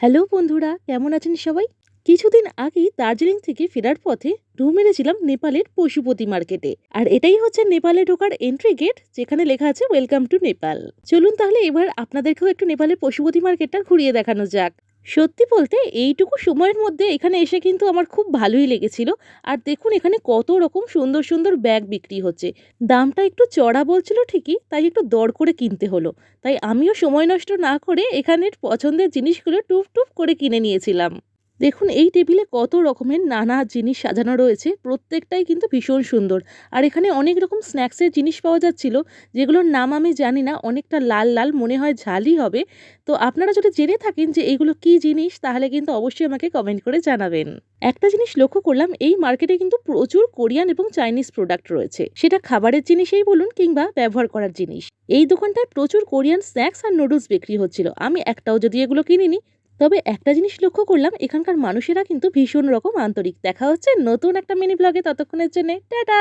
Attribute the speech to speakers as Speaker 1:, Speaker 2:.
Speaker 1: Hello বন্ধুরা, কেমন আছেন সবাই? কিছুদিন আগেই দার্জিলিং থেকে ফেরার পথে ঢু মেরেছিলাম নেপালের পশুপতি মার্কেটে। আর এটাই হচ্ছে নেপালে ঢোকার এন্ট্রি গেট যেখানে লেখা আছে ওয়েলকাম টু নেপাল চলুন তাহলে এবার আপনাদেরকেও একটু নেপালের পশুপতি মার্কেটটা ঘুরিয়ে দেখানো যাক। সত্যি বলতে এইটুকু সময়ের মধ্যে এখানে এসে কিন্তু আমার খুব ভালোই লেগেছিল। আর দেখুন এখানে কত রকম সুন্দর সুন্দর ব্যাগ বিক্রি হচ্ছে। দামটা একটু চড়া বলছিল ঠিকই, তাই একটু দর করে কিনতে হলো। তাই আমিও সময় নষ্ট না করে এখানের পছন্দের জিনিসগুলো টুপ টুপ করে কিনে নিয়েছিলাম। দেখুন, এই টেবিলে কত রকমের নানা জিনিস সাজানো রয়েছে। প্রত্যেকটাই কিন্তু ভীষণ সুন্দর। আর এখানে অনেক রকম স্ন্যাক্সের জিনিস পাওয়া যাচ্ছিল, যেগুলোর নাম আমি জানি না, অনেকটা লাল লাল, মনে হয় ঝালই হবে। তো আপনারা যদি জেনে থাকেন যে এইগুলো কি জিনিস, তাহলে কিন্তু অবশ্যই আমাকে কমেন্ট করে জানাবেন। একটা জিনিস লক্ষ্য করলাম, এই মার্কেটে কিন্তু প্রচুর কোরিয়ান এবং চাইনিজ প্রোডাক্ট রয়েছে। সেটা খাবারের জিনিসেই বলুন কিংবা ব্যবহার করার জিনিস। এই দোকানটায় প্রচুর কোরিয়ান স্ন্যাক্স আর নুডলস বিক্রি হচ্ছিল। আমি একটাও যদি এগুলো কিনিনি তবে একটা জিনিস লক্ষ্য করলাম, এখানকার মানুষেরা কিন্তু ভীষণ রকম আন্তরিক। দেখা হচ্ছে নতুন একটা মিনি ব্লগে, ততক্ষণের জন্য, টাটা!